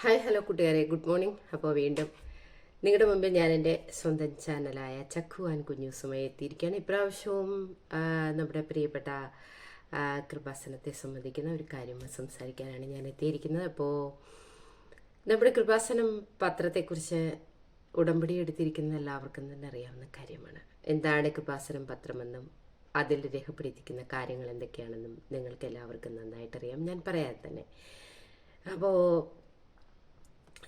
Hi hello കൂട്ടുകാരെ. Good morning അപ്പോൾ വീണ്ടും നിങ്ങളുടെ മുമ്പിൽ ഞാൻ എന്റെ സ്വന്തം ചാനലായ ചക്കു ആൻ കുഞ്ഞൂസുമായി എത്തിയിരിക്കുകയാണ്. ഇപ്രാവശ്യവും നമ്മുടെ പ്രിയപ്പെട്ട കൃപാസനത്തെ സംബന്ധിക്കുന്ന ഒരു കാര്യം സംസാരിക്കാനാണ് ഞാൻ എത്തിയിരിക്കുന്നത്. അപ്പോൾ നമ്മുടെ കൃപാസനം പത്രത്തെക്കുറിച്ച് ഉടമ്പടി എടുത്തിരിക്കുന്ന എല്ലാവർക്കും തന്നെ അറിയാവുന്ന കാര്യമാണ്. എന്താണ് കൃപാസനം പത്രമെന്നും അതിൽ രേഖപ്പെടുത്തിക്കുന്ന കാര്യങ്ങൾ എന്തൊക്കെയാണെന്നും നിങ്ങൾക്ക് എല്ലാവർക്കും നന്നായിട്ടറിയാം. ഞാൻ പറയാതെ തന്നെ. അപ്പോൾ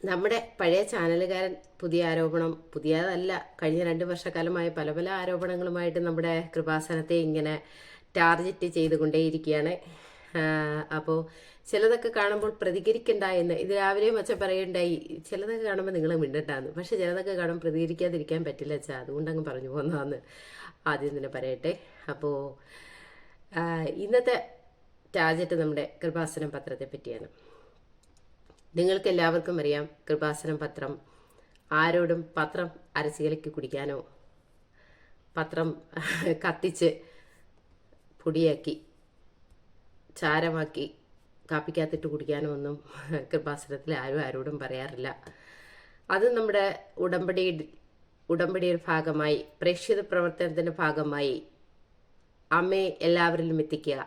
നമ്മുടെ പഴയ ചാനലുകാരൻ പുതിയ ആരോപണം പുതിയതല്ല. കഴിഞ്ഞ രണ്ട് വർഷക്കാലമായി പല പല ആരോപണങ്ങളുമായിട്ട് നമ്മുടെ കൃപാസനത്തെ ഇങ്ങനെ ടാർഗറ്റ് ചെയ്തുകൊണ്ടേയിരിക്കുകയാണ്. അപ്പോൾ ചിലതൊക്കെ കാണുമ്പോൾ പ്രതികരിക്കണ്ട എന്ന്. ഇത് രാവിലെ അച്ഛൻ പറയണ്ടായി ചിലതൊക്കെ കാണുമ്പോൾ നിങ്ങൾ മിണ്ടണ്ടാന്ന്. പക്ഷെ ചിലതൊക്കെ കാണുമ്പോൾ പ്രതികരിക്കാതിരിക്കാൻ പറ്റില്ല അച്ഛാ. അതുകൊണ്ട് അങ്ങ് പറഞ്ഞു പോകുന്നതാന്ന് ആദ്യം തന്നെ പറയട്ടെ. അപ്പോൾ ഇന്നത്തെ ടാർജറ്റ് നമ്മുടെ കൃപാസനം പത്രത്തെ പറ്റിയാണ് നിങ്ങൾക്ക് എല്ലാവർക്കും അറിയാം കൃപാസനം പത്രം ആരോടും പത്രം അരസികലയ്ക്ക് കുടിക്കാനോ പത്രം കത്തിച്ച് പൊടിയാക്കി ചാരമാക്കി കാപ്പിക്കകത്തിട്ട് കുടിക്കാനോ ഒന്നും കൃപാസനത്തിൽ ആരും ആരോടും പറയാറില്ല. അത് നമ്മുടെ ഉടമ്പടി ഉടമ്പടിയുടെ ഭാഗമായി പ്രേക്ഷിത പ്രവർത്തനത്തിന്റെ ഭാഗമായി അമ്മയെ എല്ലാവരിലും എത്തിക്കുക.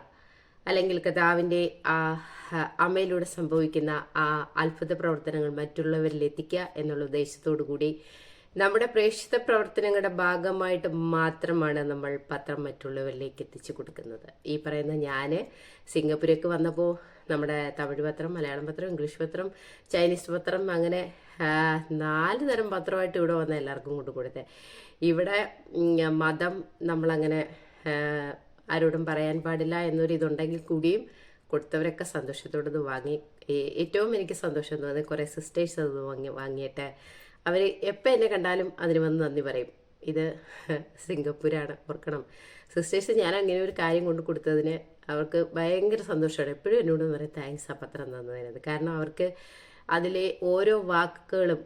അല്ലെങ്കിൽ കഥാവിന്റെ ആ അമ്മയിലൂടെ സംഭവിക്കുന്ന ആ അത്ഭുത പ്രവർത്തനങ്ങൾ മറ്റുള്ളവരിൽ എത്തിക്കുക എന്നുള്ള ഉദ്ദേശത്തോടു കൂടി നമ്മുടെ പ്രേക്ഷിത പ്രവർത്തനങ്ങളുടെ ഭാഗമായിട്ട് മാത്രമാണ് നമ്മൾ പത്രം മറ്റുള്ളവരിലേക്ക് എത്തിച്ചു കൊടുക്കുന്നത്. ഈ പറയുന്ന ഞാൻ സിംഗപ്പൂരേക്ക് വന്നപ്പോൾ നമ്മുടെ തമിഴ് പത്രം മലയാളം പത്രം ഇംഗ്ലീഷ് പത്രം ചൈനീസ് പത്രം അങ്ങനെ നാല് തരം പത്രമായിട്ട് ഇവിടെ വന്ന എല്ലാവർക്കും കൊണ്ട് കൊടുത്തേ ഇവിടെ മതം നമ്മളങ്ങനെ ആരോടും പറയാൻ പാടില്ല എന്നൊരു ഇതുണ്ടെങ്കിൽ കൂടിയും കൊടുത്തവരൊക്കെ സന്തോഷത്തോടെ വാങ്ങി ഏറ്റവും എനിക്ക് സന്തോഷം തോന്നുന്നത് കുറേ സിസ്റ്റേഴ്സ് അത് വാങ്ങി വാങ്ങിയിട്ട് അവർ എപ്പോൾ എന്നെ കണ്ടാലും അതിന് വന്ന് നന്ദി പറയും. ഇത് സിംഗപ്പൂരാണ് ഓർക്കണം. സിസ്റ്റേഴ്സ് ഞാൻ അങ്ങനെ ഒരു കാര്യം കൊണ്ട് കൊടുത്തതിന് അവർക്ക് ഭയങ്കര സന്തോഷമാണ്. എപ്പോഴും എന്നോട് പറയും താങ്ക്സ് ആ പത്രം തന്നതിനത് കാരണം അവർക്ക് അതിലെ ഓരോ വാക്കുകളും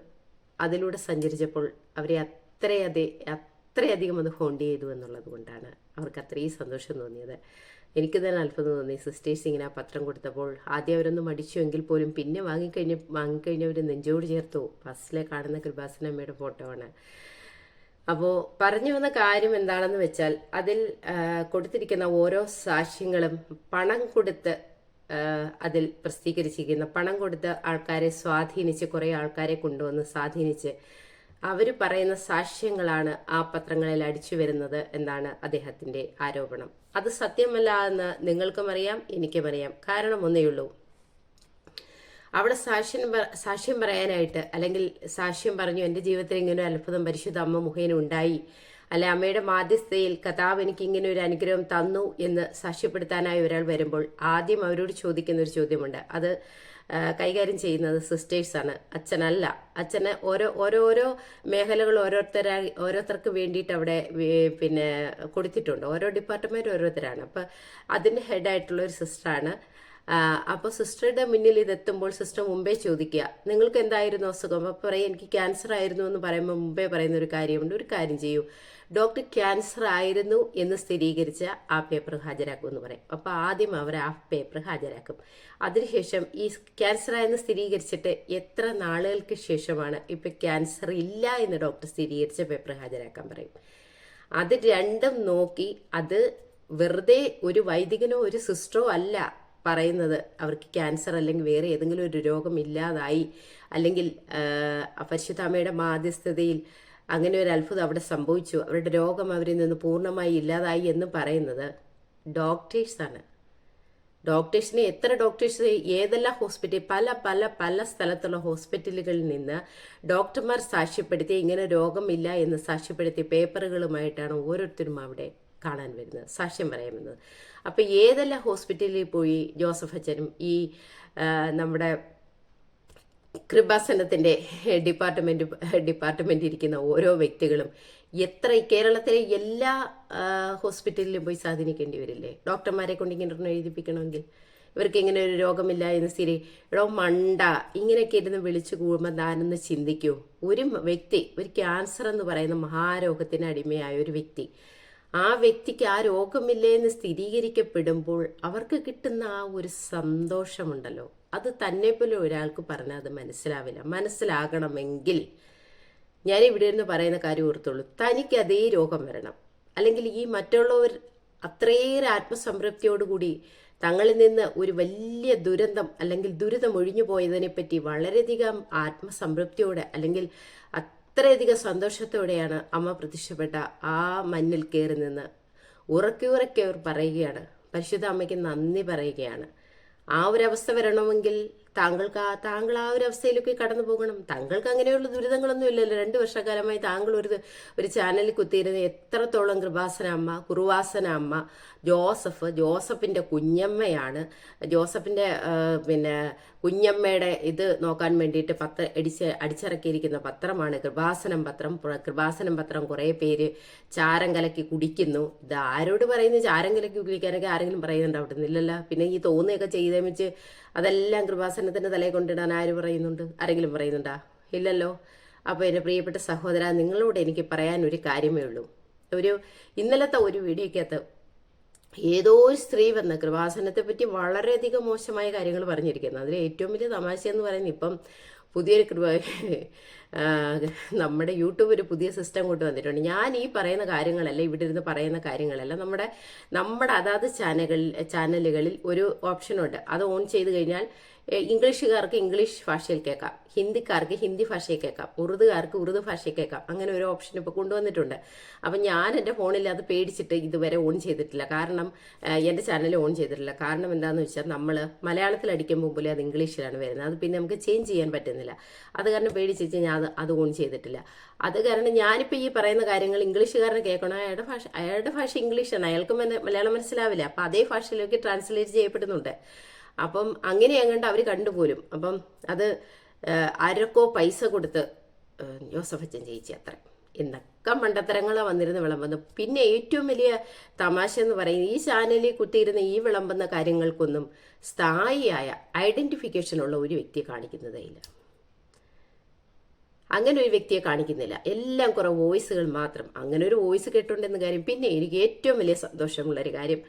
അതിലൂടെ സഞ്ചരിച്ചപ്പോൾ അവരെ അത്രയധികം അത്രയധികം അത് ഹോണ്ട് ചെയ്തു എന്നുള്ളത് കൊണ്ടാണ് അവർക്ക് അത്രയും സന്തോഷം തോന്നിയത്. എനിക്ക് തന്നെ അത്ഭുതം തോന്നി. സിസ്റ്റേഴ്സ് ഇങ്ങനെ ആ പത്രം കൊടുത്തപ്പോൾ ആദ്യം അവരൊന്ന് മടിച്ചുവെങ്കിൽ പോലും പിന്നെ വാങ്ങിക്കഴിഞ്ഞ് വാങ്ങിക്കഴിഞ്ഞവർ നെഞ്ചോട് ചേർത്തു. ഫസ്റ്റിലെ കാണുന്ന കൃപാസനമ്മയുടെ ഫോട്ടോ ആണ്. അപ്പോൾ പറഞ്ഞു വന്ന കാര്യം എന്താണെന്ന് വെച്ചാൽ അതിൽ കൊടുത്തിരിക്കുന്ന ഓരോ സാക്ഷ്യങ്ങളും പണം കൊടുത്ത് അതിൽ പ്രസിദ്ധീകരിച്ചിരിക്കുന്ന പണം കൊടുത്ത് ആൾക്കാരെ സ്വാധീനിച്ച് കുറേ ആൾക്കാരെ കൊണ്ടുവന്ന് സ്വാധീനിച്ച് അവർ പറയുന്ന സാക്ഷ്യങ്ങളാണ് ആ പത്രങ്ങളിൽ അടിച്ചു വരുന്നത് എന്നാണ് അദ്ദേഹത്തിന്റെ ആരോപണം. അത് സത്യമല്ല എന്ന് നിങ്ങൾക്കും അറിയാം എനിക്കും അറിയാം. കാരണം ഒന്നേയുള്ളൂ അവിടെ സാക്ഷ്യം സാക്ഷ്യം പറയാനായിട്ട് അല്ലെങ്കിൽ സാക്ഷ്യം പറഞ്ഞു എന്റെ ജീവിതത്തിൽ ഇങ്ങനെ ഒരു അത്ഭുതം പരിശുദ്ധ അമ്മ മുഖേന ഉണ്ടായി. അല്ലെ അമ്മയുടെ മാധ്യസ്ഥയിൽ കഥാവ് എനിക്ക് ഇങ്ങനെ ഒരു അനുഗ്രഹം തന്നു എന്ന് സാക്ഷ്യപ്പെടുത്താനായി ഒരാൾ വരുമ്പോൾ ആദ്യം അവരോട് ചോദിക്കുന്ന ഒരു ചോദ്യമുണ്ട്. അത് കൈകാര്യം ചെയ്യുന്നത് സിസ്റ്റേഴ്സാണ്. അച്ഛനല്ല. അച്ഛനെ ഓരോ ഓരോരോ മേഖലകൾ ഓരോരുത്തരായി ഓരോരുത്തർക്ക് വേണ്ടിയിട്ട് അവിടെ പിന്നെ കൊടുത്തിട്ടുണ്ട്. ഓരോ ഡിപ്പാർട്ട്മെന്റ് ഓരോരുത്തരാണ്. അപ്പം അതിന്റെ ഹെഡായിട്ടുള്ള ഒരു സിസ്റ്ററാണ് അപ്പോൾ സിസ്റ്ററുടെ മുന്നിൽ ഇതെത്തുമ്പോൾ സിസ്റ്റർ മുമ്പേ ചോദിക്കുക നിങ്ങൾക്ക് എന്തായിരുന്നു അസുഖം? അപ്പോൾ പറയും എനിക്ക് ക്യാൻസർ ആയിരുന്നു എന്ന് പറയുമ്പോൾ മുമ്പേ പറയുന്ന ഒരു കാര്യമുണ്ട് ഒരു കാര്യം ചെയ്യൂ. ഡോക്ടർ ക്യാൻസർ ആയിരുന്നു എന്ന് സ്ഥിരീകരിച്ച ആ പേപ്പർ ഹാജരാക്കും എന്ന് പറയും. അപ്പോൾ ആദ്യം അവർ ആ പേപ്പർ ഹാജരാക്കും. അതിനുശേഷം ഈ ക്യാൻസർ ആയെന്ന് സ്ഥിരീകരിച്ചിട്ട് എത്ര നാളുകൾക്ക് ശേഷമാണ് ഇപ്പം ക്യാൻസർ ഇല്ല എന്ന് ഡോക്ടർ സ്ഥിരീകരിച്ച പേപ്പർ ഹാജരാക്കാൻ പറയും. അത് രണ്ടും നോക്കി അത് വെറുതെ ഒരു വൈദികനോ ഒരു സിസ്റ്ററോ അല്ല. പറയുന്നത് അവർക്ക് ക്യാൻസർ അല്ലെങ്കിൽ വേറെ ഏതെങ്കിലും ഒരു രോഗം ഇല്ലാതായി അല്ലെങ്കിൽ ആ, മാധ്യസ്ഥതയിൽ അങ്ങനെ ഒരു അത്ഭുതം അവിടെ സംഭവിച്ചു. അവരുടെ രോഗം അവരിൽ നിന്ന് പൂർണമായി ഇല്ലാതായി എന്ന് പറയുന്നത് ഡോക്ടേഴ്സാണ് ഡോക്ടേഴ്സിനെ എത്ര ഡോക്ടേഴ്സ് ഏതെല്ലാം ഹോസ്പിറ്റൽ പല പല പല സ്ഥലത്തുള്ള ഹോസ്പിറ്റലുകളിൽ നിന്ന് ഡോക്ടർമാർ സാക്ഷ്യപ്പെടുത്തി ഇങ്ങനെ രോഗമില്ല എന്ന് സാക്ഷ്യപ്പെടുത്തിയ പേപ്പറുകളുമായിട്ടാണ് ഓരോരുത്തരും അവിടെ കാണാൻ വരുന്നത് സാക്ഷ്യം പറയാൻ വരുന്നത്. അപ്പോൾ ഏതെല്ലാം ഹോസ്പിറ്റലിൽ പോയി ജോസഫ് അച്ഛനും ഈ നമ്മുടെ കൃപാസനത്തിന്റെ ഡിപ്പാർട്ട്മെന്റ് ഡിപ്പാർട്ട്മെന്റ് ഇരിക്കുന്ന ഓരോ വ്യക്തികളും എത്ര കേരളത്തിലെ എല്ലാ ഹോസ്പിറ്റലിലും പോയി സ്വാധീനിക്കേണ്ടി വരില്ലേ? ഡോക്ടർമാരെ കൊണ്ട് ഇങ്ങനെ എഴുതിപ്പിക്കണമെങ്കിൽ ഇവർക്ക് ഇങ്ങനെ ഒരു രോഗമില്ല എന്ന് സ്ഥിരി എടോ മണ്ട ഇങ്ങനെയൊക്കെ ഇരുന്ന് വിളിച്ചു കൂടുമ്പോൾ താനൊന്ന് ചിന്തിക്കൂ. ഒരു വ്യക്തി ഒരു ക്യാൻസർ എന്ന് പറയുന്ന മഹാരോഗത്തിന് അടിമയായ ഒരു വ്യക്തി ആ വ്യക്തിക്ക് ആ രോഗമില്ലേ എന്ന് സ്ഥിരീകരിക്കപ്പെടുമ്പോൾ അവർക്ക് കിട്ടുന്ന ആ ഒരു സന്തോഷമുണ്ടല്ലോ. അത് തന്നെ പോലെ ഒരാൾക്ക് പറഞ്ഞാൽ അത് മനസ്സിലാവില്ല. മനസ്സിലാകണമെങ്കിൽ ഞാൻ ഇവിടെ ഇരുന്ന് പറയുന്ന കാര്യം ഓർത്തുള്ളൂ. തനിക്ക് അതേ രോഗം വരണം. അല്ലെങ്കിൽ ഈ മറ്റുള്ളവർ അത്രയേറെ ആത്മസംതൃപ്തിയോടുകൂടി തങ്ങളിൽ നിന്ന് ഒരു വലിയ ദുരന്തം അല്ലെങ്കിൽ ദുരിതം ഒഴിഞ്ഞു പോയതിനെ പറ്റി വളരെയധികം ആത്മസംതൃപ്തിയോടെ അല്ലെങ്കിൽ അത്രയധികം സന്തോഷത്തോടെയാണ് അമ്മ പ്രത്യക്ഷപ്പെട്ട ആ മഞ്ഞിൽ കയറി നിന്ന് ഉറക്കി ഉറക്കി അവർ പറയുകയാണ്. പരിശുദ്ധ അമ്മയ്ക്ക് നന്ദി പറയുകയാണ്. ആ ഒരു അവസ്ഥ വരണമെങ്കിൽ താങ്കൾക്ക് ആ താങ്കൾ ആ ഒരു അവസ്ഥയിലൊക്കെ കടന്നു പോകണം. താങ്കൾക്ക് അങ്ങനെയുള്ള ദുരിതങ്ങളൊന്നും ഇല്ലല്ലോ. രണ്ട് വർഷക്കാലമായി താങ്കൾ ഒരു ഒരു ചാനലിൽ കുത്തിയിരുന്ന എത്രത്തോളം കൃപാസന അമ്മ കുറുവാസന അമ്മ ജോസഫ് ജോസഫിന്റെ കുഞ്ഞമ്മയാണ്. ജോസഫിന്റെ പിന്നെ കുഞ്ഞമ്മയുടെ ഇത് നോക്കാൻ വേണ്ടിയിട്ട് പത്ര അടിച്ച് അടിച്ചിറക്കിയിരിക്കുന്ന പത്രമാണ് കൃപാസനം പത്രം. കൃപാസനം പത്രം കുറേ പേര് ചാരം കലക്കി കുടിക്കുന്നു. ഇത് ആരോട് പറയുന്നത് ചാരം കലക്കി കുടിക്കാനൊക്കെ ആരെങ്കിലും പറയുന്നുണ്ട്? അവിടെ നിന്നില്ലല്ലോ പിന്നെ ഈ തോന്നുകയൊക്കെ ചെയ്തേമിച്ച് അതെല്ലാം അതെല്ലാം കൃപാസനത്തിന്റെ തലയിൽ കൊണ്ടിടാൻ ആര് പറയുന്നുണ്ട്? ആരെങ്കിലും പറയുന്നുണ്ടാ? ഇല്ലല്ലോ. അപ്പോൾ എന്റെ പ്രിയപ്പെട്ട സഹോദര നിങ്ങളോട് എനിക്ക് പറയാൻ ഒരു കാര്യമേ ഉള്ളൂ. ഒരു ഇന്നലത്തെ ഒരു വീഡിയോക്കകത്ത് ഏതോ ഒരു സ്ത്രീ വന്ന കൃപാസനത്തെ പറ്റി വളരെയധികം മോശമായ കാര്യങ്ങൾ പറഞ്ഞിരിക്കുന്നു. അതിൽ ഏറ്റവും വലിയ തമാശ എന്ന് പറയുന്നത് ഇപ്പം പുതിയൊരു കൃപ നമ്മുടെ യൂട്യൂബ് ഒരു പുതിയ സിസ്റ്റം കൊണ്ടുവന്നിട്ടുണ്ട് ഞാൻ ഈ പറയുന്ന കാര്യങ്ങളല്ല ഇവിടെ ഇരുന്ന് പറയുന്ന കാര്യങ്ങളല്ല. നമ്മുടെ നമ്മുടെ അതാത് ചാനലുകളിൽ ചാനലുകളിൽ ഒരു ഓപ്ഷനുണ്ട്. അത് ഓൺ ചെയ്ത് കഴിഞ്ഞാൽ ഇംഗ്ലീഷുകാർക്ക് ഇംഗ്ലീഷ് ഭാഷയിൽ കേൾക്കാം. ഹിന്ദിക്കാർക്ക് ഹിന്ദി ഭാഷയിൽ കേൾക്കാം. ഉറുദുകാർക്ക് ഉറുദു ഭാഷയിൽ കേൾക്കാം. അങ്ങനെ ഒരു ഓപ്ഷൻ ഇപ്പോൾ കൊണ്ടുവന്നിട്ടുണ്ട്. അപ്പം ഞാൻ എന്റെ ഫോണിൽ അത് പേടിച്ചിട്ട് ഇതുവരെ ഓൺ ചെയ്തിട്ടില്ല. കാരണം എന്റെ ചാനൽ ഓൺ ചെയ്തിട്ടില്ല. കാരണം എന്താണെന്ന് വെച്ചാൽ നമ്മൾ മലയാളത്തിൽ അടിക്കുമ്പോൾ പോലെ അത് ഇംഗ്ലീഷിലാണ് വരുന്നത്. അത് പിന്നെ നമുക്ക് ചേഞ്ച് ചെയ്യാൻ പറ്റുന്നില്ല. അത് കാരണം പേടിച്ചിട്ട് ഞാൻ അത് അത് ഓൺ ചെയ്തിട്ടില്ല. അത് കാരണം ഞാനിപ്പോൾ ഈ പറയുന്ന കാര്യങ്ങൾ ഇംഗ്ലീഷുകാരനെ കേൾക്കണം. അയാളുടെ ഭാഷ അയാളുടെ ഭാഷ ഇംഗ്ലീഷാണ്. അയാൾക്ക് മലയാളം മനസ്സിലാവില്ല. അപ്പം അതേ ഭാഷയിലേക്ക് ട്രാൻസ്ലേറ്റ് ചെയ്യപ്പെടുന്നുണ്ട്. അപ്പം അങ്ങനെ അങ്ങോട്ട് അവർ കണ്ടുപോലും. അപ്പം അത് ആരൊക്കോ പൈസ കൊടുത്ത് ആ, ജോസഫ് അച്ഛൻ ജയിച്ചു അത്ര. എന്തൊക്കെ മണ്ടത്തരങ്ങളാണ് വന്നിരുന്ന വിളമ്പുന്നത്. പിന്നെ ഏറ്റവും വലിയ തമാശ എന്ന് പറയുന്നത് ഈ ചാനലിൽ കുത്തിയിരുന്ന ഈ വിളമ്പുന്ന കാര്യങ്ങൾക്കൊന്നും സ്ഥായിയായ ഉള്ള ഒരു വ്യക്തിയെ കാണിക്കുന്നതേ ഇല്ല. അങ്ങനെ ഒരു വ്യക്തിയെ കാണിക്കുന്നില്ല. എല്ലാം കുറെ വോയിസുകൾ മാത്രം. അങ്ങനെ ഒരു വോയിസ് കേട്ടുണ്ടെന്ന കാര്യം പിന്നെ എനിക്ക് ഏറ്റവും വലിയ സന്തോഷമുള്ള ഒരു കാര്യം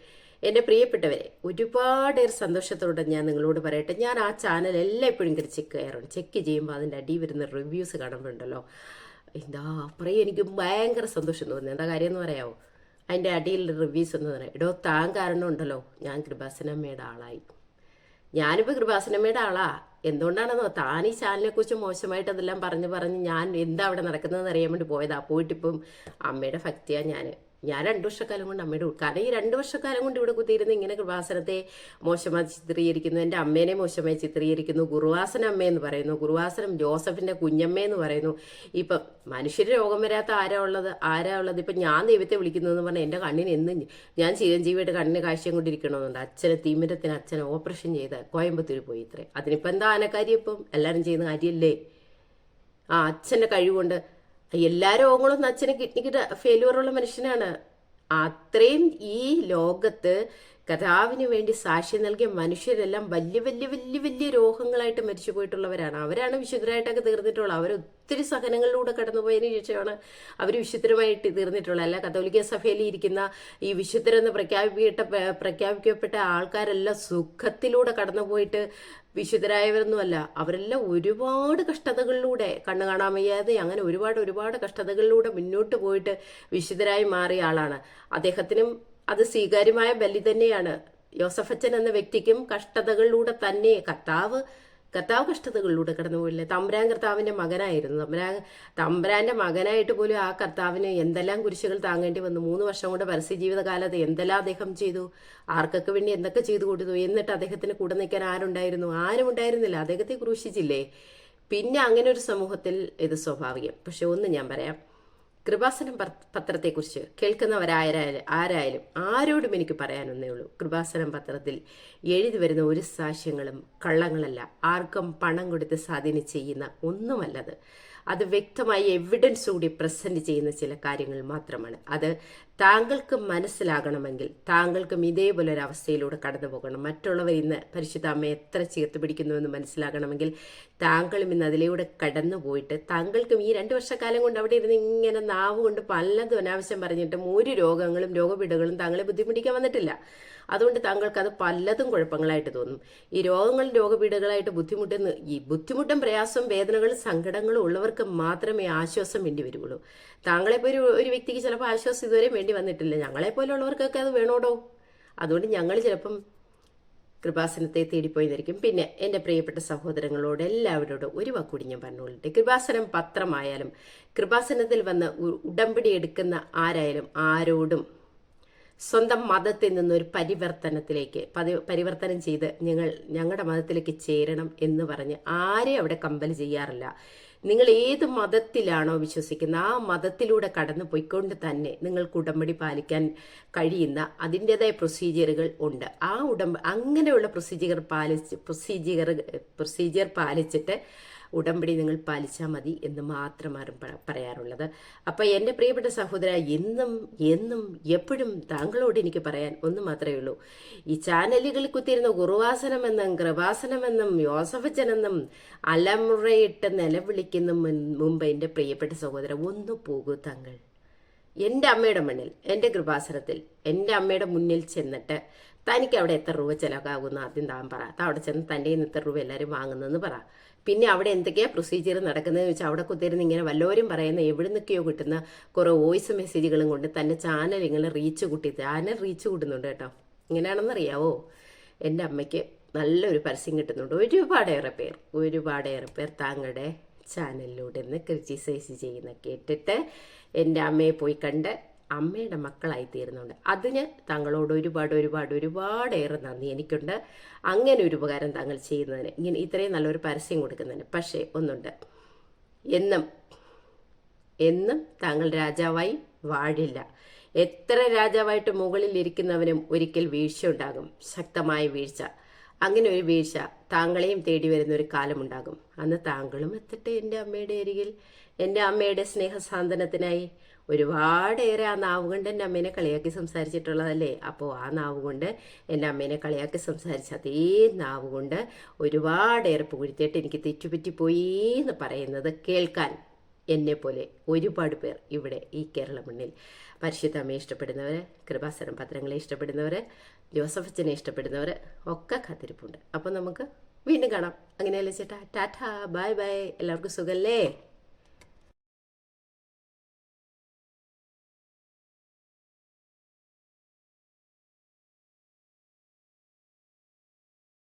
എന്റെ പ്രിയപ്പെട്ടവരെ ഒരുപാട് സന്തോഷത്തോടെ ഞാൻ നിങ്ങളോട് പറയട്ടെ. ഞാൻ ആ ചാനൽ എല്ലാം എപ്പോഴും കയറി ചെക്ക് ചെയ്യാറുണ്ട്. ചെക്ക് ചെയ്യുമ്പോൾ അതിന്റെ അടി വരുന്ന റിവ്യൂസ് കാണുമ്പോഴുണ്ടല്ലോ എന്താ പറയും എനിക്ക് ഭയങ്കര സന്തോഷം തോന്നുന്നു. എന്താ കാര്യം എന്ന് പറയാമോ അതിന്റെ അടിയിൽ റിവ്യൂസ് എന്ന് പറയാം. എടോ താൻ കാരണം ഉണ്ടല്ലോ. ഞാൻ കൃപാസനമ്മയുടെ ആളായി. ഞാനിപ്പോൾ കൃപാസനമ്മയുടെ ആളാ. എന്തുകൊണ്ടാണെന്നോ? താൻ ഈ ചാനലിനെ കുറിച്ച് മോശമായിട്ട് അതെല്ലാം പറഞ്ഞ് പറഞ്ഞ് ഞാൻ എന്താ അവിടെ നടക്കുന്നതെന്ന് അറിയാൻ വേണ്ടി പോയതാ. പോയിട്ടിപ്പം അമ്മയുടെ ഭക്തിയാണ് ഞാൻ ഞാൻ രണ്ടു വർഷക്കാലം കൊണ്ട് അമ്മയുടെ കാരണം ഈ രണ്ടു വർഷക്കാലം കൊണ്ട് ഇവിടെ കുത്തിയിരുന്ന് ഇങ്ങനെ കൃപാസനത്തെ മോശമായി ചിത്രീകരിക്കുന്നു. എന്റെ അമ്മേനെ മോശമായി ചിത്രീകരിക്കുന്നു. ഗുരുവാസന അമ്മയെന്ന് പറയുന്നു. ഗുരുവാസനം ജോസഫിന്റെ കുഞ്ഞമ്മയെന്ന് പറയുന്നു. ഇപ്പം മനുഷ്യർ രോഗം വരാത്ത ആരാ ഉള്ളത്? ആരാ ഉള്ളത്? ഇപ്പം ഞാൻ ദൈവത്തെ വിളിക്കുന്നതെന്ന് പറഞ്ഞാൽ എന്റെ കണ്ണിന് എന്നും ഞാൻ ചിരഞ്ജീവിയുടെ കണ്ണിന് കാഴ്ചയും കൊണ്ടിരിക്കണമെന്നുണ്ട്. അച്ഛനെ തീമിരത്തിന് അച്ഛനെ ഓപ്പറേഷൻ ചെയ്ത കോയമ്പത്തൂർ പോയി ഇത്രേ. അതിനിപ്പോ എന്താ ആനക്കാര്യം ഇപ്പം? എല്ലാവരും ചെയ്യുന്ന കാര്യമല്ലേ ആ അച്ഛന്റെ കഴിവുകൊണ്ട് എല്ലാ രോഗങ്ങളും അച്ഛന് കിഡ്നിക്ക് ഫെയിലുവറുള്ള മനുഷ്യനാണ്. അത്രയും ഈ ലോകത്ത് കഥാവിന് വേണ്ടി സാക്ഷ്യം നൽകിയ മനുഷ്യരെല്ലാം വലിയ വലിയ വലിയ വലിയ രോഗങ്ങളായിട്ട് മരിച്ചു പോയിട്ടുള്ളവരാണ്. അവരാണ് വിശുദ്ധരായിട്ടൊക്കെ തീർന്നിട്ടുള്ളത്. അവർ ഒത്തിരി സഹനങ്ങളിലൂടെ കടന്നുപോയതിന് ശേഷമാണ് അവർ വിശുദ്ധരുമായിട്ട് തീർന്നിട്ടുള്ളത്. അല്ല കത്തോലിക്ക സഭയിൽ ഇരിക്കുന്ന ഈ വിശുദ്ധരെന്ന് പ്രഖ്യാപിക്കപ്പെട്ട പ്രഖ്യാപിക്കപ്പെട്ട ആൾക്കാരെല്ലാം സുഖത്തിലൂടെ കടന്നുപോയിട്ട് വിശുദ്ധരായവരൊന്നുമല്ല. അവരെല്ലാം ഒരുപാട് കഷ്ടതകളിലൂടെ കണ്ണു കാണാൻ വയ്യാതെ അങ്ങനെ ഒരുപാട് ഒരുപാട് കഷ്ടതകളിലൂടെ മുന്നോട്ട് പോയിട്ട് വിശുദ്ധരായി മാറിയ ആളാണ്. അദ്ദേഹത്തിനും അത് സ്വീകാര്യമായ ബലി തന്നെയാണ്. യോസഫച്ചൻ എന്ന വ്യക്തിക്കും കഷ്ടതകളിലൂടെ തന്നെ കർത്താവ് കർത്താവ് കഷ്ടതകളിലൂടെ കടന്നുപോയില്ലേ തമ്പുരാൻ കർത്താവിന്റെ മകനായിരുന്നു. തമ്പുരാൻ തമ്പുരാന്റെ മകനായിട്ട് പോലും ആ കർത്താവിന് എന്തെല്ലാം കുരിശുകൾ താങ്ങേണ്ടി വന്നു? മൂന്ന് വർഷം കൊണ്ട് പരസ്യ ജീവിതകാലത്ത് എന്തെല്ലാം അദ്ദേഹം ചെയ്തു? ആർക്കൊക്കെ വേണ്ടി എന്തൊക്കെ ചെയ്തു കൊടുത്തു? എന്നിട്ട് അദ്ദേഹത്തിന് കൂടെ നിൽക്കാൻ ആരുണ്ടായിരുന്നു? ആരും ഉണ്ടായിരുന്നില്ല. അദ്ദേഹത്തെ ക്രൂശിച്ചില്ലേ? പിന്നെ അങ്ങനെ ഒരു സമൂഹത്തിൽ ഇത് സ്വാഭാവികം. പക്ഷെ ഒന്ന് ഞാൻ പറയാം. കൃപാസനം പത്രത്തെക്കുറിച്ച് കേൾക്കുന്നവരായാലും ആരായാലും ആരോടും എനിക്ക് പറയാനൊന്നേ ഉള്ളൂ. കൃപാസനം പത്രത്തിൽ എഴുതി വരുന്ന ഒരു സാക്ഷ്യങ്ങളും കള്ളങ്ങളല്ല. ആർക്കും പണം കൊടുത്ത് സ്വാധീനം ചെയ്യുന്ന ഒന്നുമല്ലത്. അത് വ്യക്തമായി എവിഡൻസ് കൂടി പ്രസന്റ് ചെയ്യുന്ന ചില കാര്യങ്ങൾ മാത്രമാണ്. അത് താങ്കൾക്ക് മനസ്സിലാകണമെങ്കിൽ താങ്കൾക്കും ഇതേപോലെ ഒരു അവസ്ഥയിലൂടെ കടന്നു പോകണം മറ്റുള്ളവർ ഇന്ന് പരിശുദ്ധ അമ്മയെ എത്ര ചേർത്ത് പിടിക്കുന്നുവെന്ന് മനസ്സിലാകണമെങ്കിൽ താങ്കളും ഇന്ന് അതിലൂടെ കടന്നു പോയിട്ട് താങ്കൾക്കും ഈ രണ്ട് വർഷക്കാലം കൊണ്ട് അവിടെ ഇരുന്ന് ഇങ്ങനെ നാവ് കൊണ്ട് പലതും അനാവശ്യം പറഞ്ഞിട്ടും ഒരു രോഗങ്ങളും രോഗപീഠകളും താങ്കളെ ബുദ്ധിമുട്ടിക്കാൻ വന്നിട്ടില്ല. അതുകൊണ്ട് താങ്കൾക്ക് അത് പലതും കുഴപ്പങ്ങളായിട്ട് തോന്നും. ഈ രോഗങ്ങൾ രോഗപീഠകളായിട്ട് ബുദ്ധിമുട്ടുന്ന ഈ ബുദ്ധിമുട്ടും പ്രയാസം വേദനകളും സങ്കടങ്ങളും ഉള്ളവർക്ക് മാത്രമേ ആശ്വാസം വേണ്ടി വരുള്ളൂ താങ്കളെപ്പോലെ ഒരു ഒരു വ്യക്തിക്ക് ചിലപ്പോൾ ആശ്വാസം ഇതുവരെ വേണ്ടി വന്നിട്ടില്ല. ഞങ്ങളെപ്പോലുള്ളവർക്കൊക്കെ അത് വേണോടോ? അതുകൊണ്ട് ഞങ്ങൾ ചിലപ്പം കൃപാസനത്തെ തേടിപ്പോയിന്നിരിക്കും പിന്നെ എന്റെ പ്രിയപ്പെട്ട സഹോദരങ്ങളോട് എല്ലാവരോടും ഒരു വക്കൂടി ഞാൻ പറഞ്ഞുകൊള്ളട്ടെ. കൃപാസനം പത്രമായാലും കൃപാസനത്തിൽ വന്ന് ഉടമ്പടി എടുക്കുന്ന ആരായാലും ആരോടും സ്വന്തം മതത്തിൽ നിന്നൊരു പരിവർത്തനത്തിലേക്ക് പരിവർത്തനം ചെയ്ത് ഞങ്ങൾ ഞങ്ങളുടെ മതത്തിലേക്ക് ചേരണം എന്ന് പറഞ്ഞ് ആരെയും അവിടെ കമ്പൽ ചെയ്യാറില്ല. നിങ്ങൾ ഏത് മതത്തിലാണോ വിശ്വസിക്കുന്നത് ആ മതത്തിലൂടെ കടന്നു പോയിക്കൊണ്ട് തന്നെ നിങ്ങൾക്ക് ഉടമ്പടി പാലിക്കാൻ കഴിയുന്ന അതിന്റെതായ പ്രൊസീജിയറുകൾ ഉണ്ട്. ആ ഉടമ്പ അങ്ങനെയുള്ള പ്രൊസീജിയർ പാലിച്ച് പ്രൊസീജിയർ പ്രൊസീജിയർ പാലിച്ചിട്ട് ഉടമ്പടി നിങ്ങൾ പാലിച്ചാൽ മതി എന്ന് മാത്രമാണ് പറയാറുള്ളത്. അപ്പോൾ എന്റെ പ്രിയപ്പെട്ട സഹോദര എന്നും എന്നും എപ്പോഴും താങ്കളോട് എനിക്ക് പറയാൻ ഒന്ന് മാത്രമേ ഉള്ളൂ. ഈ ചാനലുകളിൽ കുത്തിയിരുന്ന ഗുരുവാസനമെന്നും കൃപാസനമെന്നും യോസഫച്ചനെന്നും അലമുറയിട്ട് നിലവിളിക്കുന്ന മുമ്പ് എന്റെ പ്രിയപ്പെട്ട സഹോദര ഒന്ന് പോകൂ താങ്കൾ. എന്റെ അമ്മയുടെ മണ്ണിൽ എന്റെ കൃപാസനത്തിൽ എന്റെ അമ്മയുടെ മുന്നിൽ ചെന്നിട്ട് തനിക്ക് അവിടെ എത്ര രൂപ ചിലവാകുമെന്ന് ആദ്യം താൻ പറ. അവിടെ ചെന്ന് തന്റെ നിന്ന് എത്ര രൂപ എല്ലാവരും വാങ്ങുന്നതെന്ന് പറ. പിന്നെ അവിടെ എന്തൊക്കെയാ പ്രൊസീജിയർ നടക്കുന്നതെന്ന് വെച്ചാൽ അവിടെ കുത്തിരുന്ന് ഇങ്ങനെ വല്ലവരും പറയുന്ന എവിടെ നിന്നൊക്കെയോ കിട്ടുന്ന കുറേ വോയിസ് മെസ്സേജുകളും കൊണ്ട് തന്നെ ചാനൽ ഇങ്ങനെ റീച്ച് കൂട്ടി ചാനൽ റീച്ച് കൂട്ടുന്നുണ്ട് കേട്ടോ. ഇങ്ങനെയാണെന്നറിയാവോ? എന്റെ അമ്മയ്ക്ക് നല്ലൊരു പരസ്യം കിട്ടുന്നുണ്ട്. ഒരുപാടേറെ പേർ ഒരുപാടേറെ പേർ താങ്കളുടെ ചാനലിലൂടെ നിന്ന് ക്രിറ്റിസൈസ് ചെയ്യുന്ന കേട്ടിട്ട് എന്റെ അമ്മയെ പോയി കണ്ട് അമ്മയുടെ മക്കളായി തീരുന്നുണ്ട് അതിന് താങ്കളോട് ഒരുപാട് ഒരുപാട് ഒരുപാടേറെ നന്ദി. എനിക്കുണ്ട് അങ്ങനെ ഒരു ഉപകാരം താങ്കൾ ചെയ്യുന്നതിന്. ഇങ്ങനെ ഇത്രയും നല്ലൊരു പരസ്യം കൊടുക്കുന്നതിന്. പക്ഷേ ഒന്നുണ്ട്. എന്നും എന്നും താങ്കൾ രാജാവായി വാഴില്ല. എത്ര രാജാവായിട്ട് മുകളിൽ ഇരിക്കുന്നവനും ഒരിക്കൽ വീഴ്ച ഉണ്ടാകും. ശക്തമായ വീഴ്ച. അങ്ങനെ ഒരു വീഴ്ച താങ്കളെയും തേടി വരുന്ന ഒരു കാലമുണ്ടാകും അന്ന് താങ്കളും എത്തട്ടെ എന്റെ അമ്മയുടെ അരികിൽ. എന്റെ അമ്മയുടെ സ്നേഹസാന്ത്വനത്തിനായി ഒരുപാടേറെ ആ നാവ് കൊണ്ട് എന്റെ അമ്മേനെ കളിയാക്കി സംസാരിച്ചിട്ടുള്ളതല്ലേ? അപ്പോൾ ആ നാവ് കൊണ്ട് എന്റെ അമ്മേനെ കളിയാക്കി സംസാരിച്ച അതേ നാവ് കൊണ്ട് ഒരുപാടേറെ പുകഴ്ത്തിയിട്ട് എനിക്ക് തെറ്റുപറ്റിപ്പോയി എന്ന് പറയുന്നത് കേൾക്കാൻ എന്നെപ്പോലെ പോലെ ഒരുപാട് പേർ ഇവിടെ ഈ കേരള മണ്ണിൽ. പരിശുദ്ധ അമ്മയെ ഇഷ്ടപ്പെടുന്നവർ കൃപാസനം പത്രങ്ങളെ ഇഷ്ടപ്പെടുന്നവർ ജോസഫ് അച്ഛനെ ഇഷ്ടപ്പെടുന്നവർ ഒക്കെ കാത്തിരിപ്പുണ്ട്. അപ്പോൾ നമുക്ക് വീണ്ടും കാണാം. അങ്ങനെയല്ലേ ചേട്ടാ? Tata bye bye. എല്ലാവർക്കും സുഖല്ലേ?